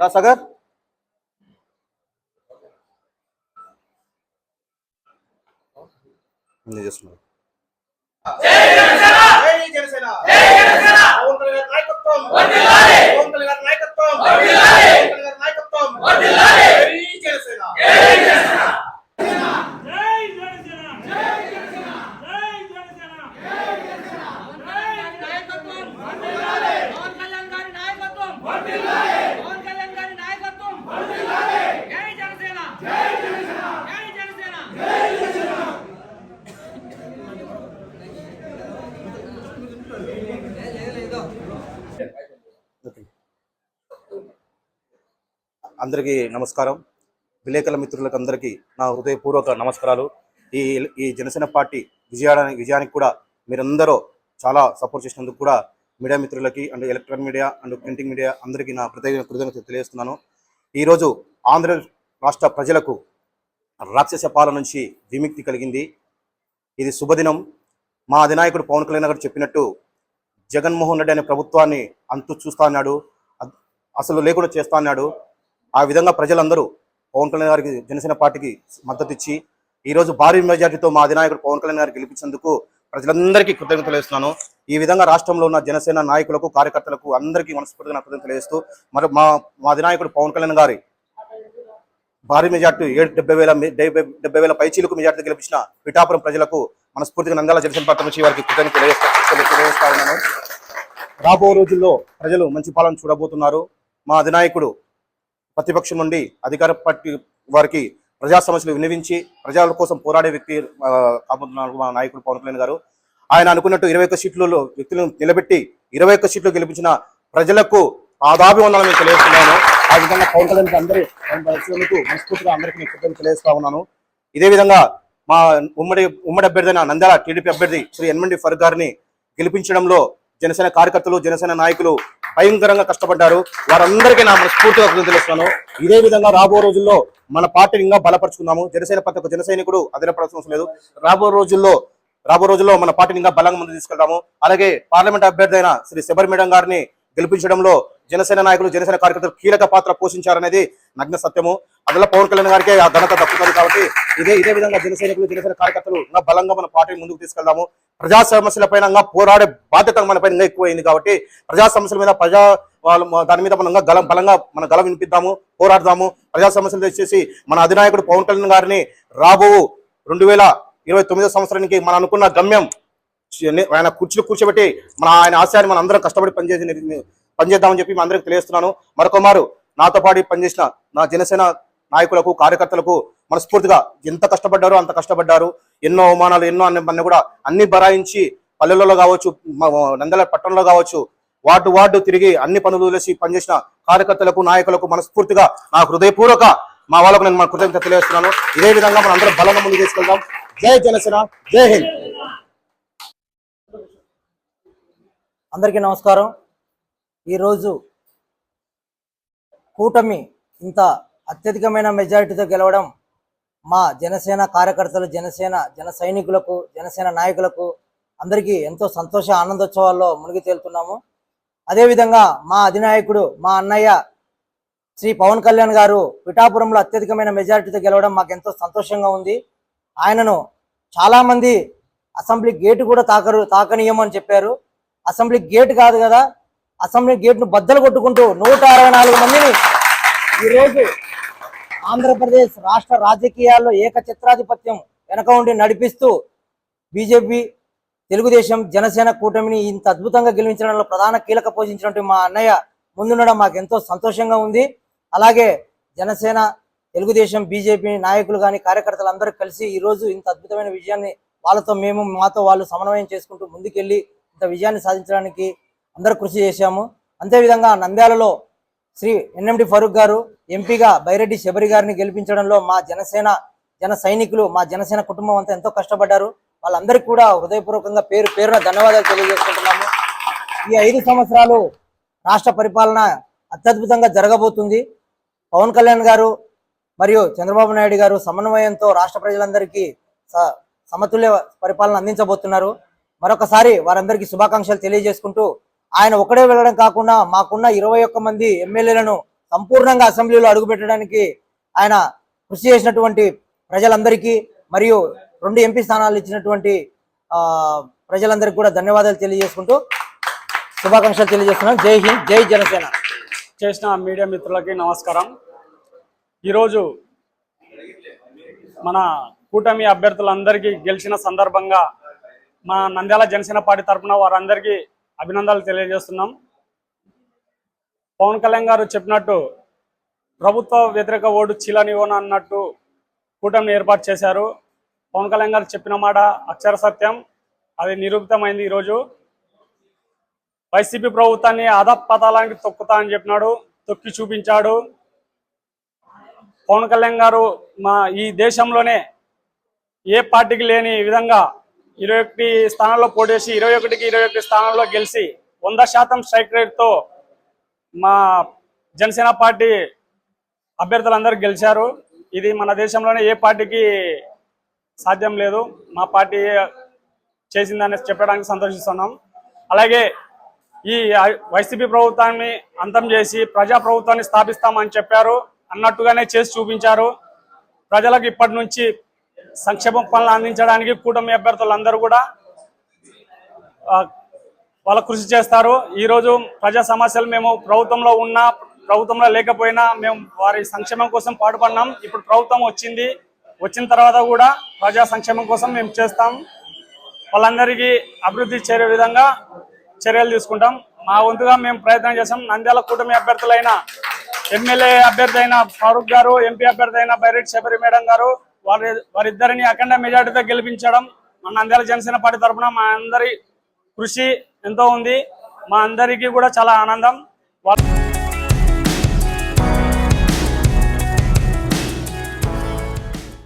రా సాగర్ గారి నాయకత్వం! నాయకత్వం పవన్ కళ్యాణ్ గారి నాయకత్వం జై జనసేన జై జనసేన జై జనసేన జై జనసేన జై జనసేన నాయకత్వం వర్ధిల్లాలి పవన్ కళ్యాణ్ గారి నాయకత్వం వర్ధిల్లాలి పవన్ కళ్యాణ్ గారి నాయకత్వం వర్ధిల్లాలి జై జనసేన జై జనసేన జై జనసేన జై జనసేన అందరికీ నమస్కారం. విలేకరుల మిత్రులకు అందరికీ నా హృదయపూర్వక నమస్కారాలు. ఈ ఈ జనసేన పార్టీ విజయానికి విజయానికి కూడా మీరందరూ చాలా సపోర్ట్ చేసినందుకు కూడా మీడియా మిత్రులకి and electronic media and printing media అందరికీ నా ప్రత్యేక కృతజ్ఞత తెలియజేస్తున్నాను. ఈరోజు ఆంధ్ర రాష్ట్ర ప్రజలకు రాక్షస పాలన నుంచి విముక్తి కలిగింది. ఇది శుభదినం. మా అధినాయకుడు పవన్ కళ్యాణ్ గారు చెప్పినట్టు జగన్మోహన్ రెడ్డి అనే ప్రభుత్వాన్ని అంతు చూస్తా అన్నాడు. అసలు లేకుండా చేస్తా అన్నాడు. ఆ విధంగా ప్రజలందరూ పవన్ కళ్యాణ్ గారికి జనసేన పార్టీకి మద్దతు ఇచ్చి ఈ రోజు భారీ మెజార్టీతో మా అధినాయకుడు పవన్ కళ్యాణ్ గారికి గెలిపించేందుకు ప్రజలందరికీ కృతజ్ఞతలు వేస్తున్నాను ఈ విధంగా రాష్ట్రంలో ఉన్న జనసేన నాయకులకు కార్యకర్తలకు అందరికీ మనస్ఫూర్తిగా నా కృతజ్ఞతలు వేస్తూ మరి మా మా అధినాయకుడు పవన్ కళ్యాణ్ గారి భారీ మెజార్టీ ఏడు డెబ్బై వేల డెబ్బై వేల పైచీలకు మెజార్టీ గెలిపించిన పిఠాపురం ప్రజలకు మనస్ఫూర్తిగా నందాల జనసేన పార్టీ నుంచి వారికి కృతజ్ఞతలు తెలియజేస్తా తెలియజేస్తా ఉన్నాను. రాబో రోజుల్లో ప్రజలు మంచి పాలన చూడబోతున్నారు. మా అధినాయకుడు ప్రతిపక్షం నుండి అధికార పార్టీ వారికి ప్రజా సమస్యలు వినిపించి ప్రజల కోసం పోరాడే వ్యక్తి కాబోతున్నారు మా నాయకుడు పవన్ కళ్యాణ్ గారు. ఆయన అనుకున్నట్టు ఇరవై ఒక్క సీట్లలో వ్యక్తులను నిలబెట్టి ఇరవై ఒక్క సీట్లు గెలిపించిన ప్రజలకు ఆదాభివందనం నేను తెలియజేస్తున్నాను. ఆ విధంగా పవన్ కళ్యాణ్ అందరూ మనస్ఫూర్తిగా అందరికీ నేను కృతజ్ఞతలు తెలియజేస్తా ఉన్నాను. ఇదే విధంగా మా ఉమ్మడి ఉమ్మడి అభ్యర్థి నందాల నంద్యాల టీడీపీ అభ్యర్థి శ్రీ ఎన్మండి ఫరూక్ గారిని గెలిపించడంలో జనసేన కార్యకర్తలు జనసేన నాయకులు భయంకరంగా కష్టపడ్డారు. వారందరికీ నా మనస్ఫూర్తిగా కృతజ్ఞతలు తెలుస్తున్నాను ఇదే విధంగా రాబో రోజుల్లో మన పార్టీని ఇంకా బలపరుచుకుందాము. జనసేన ప్రతి ఒక్క జన సైనికుడు లేదు. రాబో రోజుల్లో రాబో రోజుల్లో మన పార్టీని ఇంకా బలంగా ముందు తీసుకెళ్తాము. అలాగే పార్లమెంట్ అభ్యర్థి అయిన శ్రీ శబర్ మేడం గారిని గెలిపించడంలో జనసేన నాయకులు జనసేన కార్యకర్తలు కీలక పాత్ర పోషించారనేది నగ్న సత్యము. అందులో పవన్ కళ్యాణ్ గారికి ఆ ఘనత దక్కుతుంది కాబట్టి ఇదే ఇదే విధంగా జనసైనికులు జనసేన కార్యకర్తలు బలంగా మన పార్టీని ముందుకు తీసుకెళ్దాము. ప్రజా సమస్యల పైన పోరాడే బాధ్యత మన పైన ఎక్కువైంది కాబట్టి ప్రజా సమస్యల మీద ప్రజా వాళ్ళు దాని మీద మనం గలం బలంగా మన గలం వినిపిద్దాము పోరాడదాము. ప్రజా సమస్యలు తెచ్చేసి మన అధినాయకుడు పవన్ కళ్యాణ్ గారిని రాబో రెండు వేల ఇరవై తొమ్మిదో సంవత్సరానికి మనం అనుకున్న గమ్యం ఆయన కుర్చీలు కూర్చోబెట్టి మన ఆయన ఆశయాన్ని మనం అందరం కష్టపడి పనిచేసి పనిచేద్దామని చెప్పి మీ అందరికి తెలియజేస్తున్నాను. మరొకమారు నాతో పాటు పనిచేసిన నా జనసేన నాయకులకు కార్యకర్తలకు మనస్ఫూర్తిగా ఎంత కష్టపడ్డారో అంత కష్టపడ్డారు. ఎన్నో అవమానాలు ఎన్నో అన్ని కూడా అన్ని బరాయించి పల్లెలలో కావచ్చు నందల పట్టణంలో కావచ్చు వార్డు వార్డు తిరిగి అన్ని పనులు వదిలేసి పనిచేసిన కార్యకర్తలకు నాయకులకు మనస్ఫూర్తిగా నా హృదయపూర్వక మా వాళ్ళకు నేను మన కృతజ్ఞత తెలియజేస్తున్నాను. ఇదే విధంగా మనం అందరం బలంగా ముందుకు తీసుకెళ్దాం. జై జనసేన జై హింద్. అందరికీ నమస్కారం. ఈరోజు కూటమి ఇంత అత్యధికమైన మెజారిటీతో గెలవడం మా జనసేన కార్యకర్తలు జనసేన జన సైనికులకు జనసేన నాయకులకు అందరికీ ఎంతో సంతోష ఆనందోత్సవాల్లో మునిగి తేలుతున్నాము. అదేవిధంగా మా అధినాయకుడు మా అన్నయ్య శ్రీ పవన్ కళ్యాణ్ గారు పిఠాపురంలో అత్యధికమైన మెజారిటీతో గెలవడం మాకు ఎంతో సంతోషంగా ఉంది. ఆయనను చాలామంది అసెంబ్లీ గేటు కూడా తాకరు తాకనీయమని చెప్పారు. అసెంబ్లీ గేట్ కాదు కదా. అసెంబ్లీ గేట్ను బద్దలు కొట్టుకుంటూ నూట అరవై నాలుగు మందిని ఈరోజు ఆంధ్రప్రదేశ్ రాష్ట్ర రాజకీయాల్లో ఏకఛత్రాధిపత్యం వెనక ఉండి నడిపిస్తూ బీజేపీ తెలుగుదేశం జనసేన కూటమిని ఇంత అద్భుతంగా గెలిపించడంలో ప్రధాన కీలక పోషించినట్టు మా అన్నయ్య ముందుండడం మాకు ఎంతో సంతోషంగా ఉంది. అలాగే జనసేన తెలుగుదేశం బీజేపీ నాయకులు కానీ కార్యకర్తలు అందరూ కలిసి ఈ రోజు ఇంత అద్భుతమైన విజయాన్ని వాళ్ళతో మేము మాతో వాళ్ళు సమన్వయం చేసుకుంటూ ముందుకెళ్ళి ఇంత విజయాన్ని సాధించడానికి అందరూ కృషి చేశాము. అంతేవిధంగా నంద్యాలలో శ్రీ ఎన్ఎండి ఫరూక్ గారు ఎంపీగా బైరెడ్డి శబరి గారిని గెలిపించడంలో మా జనసేన జన సైనికులు మా జనసేన కుటుంబం అంతా ఎంతో కష్టపడ్డారు. వాళ్ళందరికీ కూడా హృదయపూర్వకంగా పేరు పేరున ధన్యవాదాలు తెలియజేసుకుంటున్నాము. ఈ ఐదు సంవత్సరాలు రాష్ట్ర పరిపాలన అత్యద్భుతంగా జరగబోతుంది. పవన్ కళ్యాణ్ గారు మరియు చంద్రబాబు నాయుడు గారు సమన్వయంతో రాష్ట్ర ప్రజలందరికీ స- సమతుల్య పరిపాలన అందించబోతున్నారు. మరొకసారి వారందరికీ శుభాకాంక్షలు తెలియజేసుకుంటూ ఆయన ఒకడే వెళ్ళడం కాకుండా మాకున్న ఇరవై ఒక్క మంది ఎమ్మెల్యేలను సంపూర్ణంగా అసెంబ్లీలో అడుగుపెట్టడానికి ఆయన కృషి చేసినటువంటి ప్రజలందరికీ మరియు రెండు ఎంపీ స్థానాలు ఇచ్చినటువంటి ప్రజలందరికీ కూడా ధన్యవాదాలు తెలియజేసుకుంటూ శుభాకాంక్షలు తెలియజేస్తున్నాం. జై హింద్ జై జనసేన. చేసిన మీడియా మిత్రులకి నమస్కారం. ఈరోజు మన కూటమి అభ్యర్థులందరికీ గెలిచిన సందర్భంగా మా నంద్యాల జనసేన పార్టీ తరఫున వారందరికీ అభినందనలు తెలియజేస్తున్నాం. పవన్ కళ్యాణ్ గారు చెప్పినట్టు ప్రభుత్వ వ్యతిరేక ఓటు చీలనివ్వను అన్నట్టు కూటమిని ఏర్పాటు చేశారు. పవన్ కళ్యాణ్ గారు చెప్పిన మాట అక్షర సత్యం అది నిరూపితమైంది ఈరోజు. వైసీపీ ప్రభుత్వాన్ని అధపతాలానికి తొక్కుతా అని చెప్పినాడు తొక్కి చూపించాడు. పవన్ కళ్యాణ్ గారు మా ఈ దేశంలోనే ఏ పార్టీకి లేని విధంగా ఇరవై ఒకటి స్థానంలో పోటీ చేసి ఇరవై ఒకటికి ఇరవై ఒకటి స్థానంలో గెలిచి వంద శాతం స్ట్రైక్ రేట్తో మా జనసేన పార్టీ అభ్యర్థులందరూ గెలిచారు. ఇది మన దేశంలోనే ఏ పార్టీకి సాధ్యం లేదు. మా పార్టీ చేసిందని చెప్పడానికి సంతోషిస్తున్నాం. అలాగే ఈ వైసీపీ ప్రభుత్వాన్ని అంతం చేసి ప్రజా ప్రభుత్వాన్ని స్థాపిస్తామని చెప్పారు. అన్నట్టుగానే చేసి చూపించారు. ప్రజలకు ఇప్పటి నుంచి సంక్షేమ పనులు అందించడానికి కూటమి అభ్యర్థులందరూ కూడా వాళ్ళ కృషి చేస్తారు. ఈరోజు ప్రజా సమస్యలు మేము ప్రభుత్వంలో ఉన్నా ప్రభుత్వంలో లేకపోయినా మేము వారి సంక్షేమం కోసం పాటుపడినాం. ఇప్పుడు ప్రభుత్వం వచ్చింది. వచ్చిన తర్వాత కూడా ప్రజా సంక్షేమం కోసం మేము చేస్తాం. వాళ్ళందరికీ అభివృద్ధి చేరే విధంగా చర్యలు తీసుకుంటాం. మా వంతుగా మేము ప్రయత్నం చేస్తాం. నంద్యాల కూటమి అభ్యర్థులైన ఎమ్మెల్యే అభ్యర్థి అయిన ఫారూక్ గారు ఎంపీ అభ్యర్థి అయిన బైరెడ్డి శబరి మేడం గారు వారి వారిద్దరిని అఖండ మెజార్టీతో గెలిపించడం మన నంద్యాల జనసేన పార్టీ తరఫున మా అందరి కృషి ఎంతో ఉంది. మా అందరికీ కూడా చాలా ఆనందం. వాళ్ళు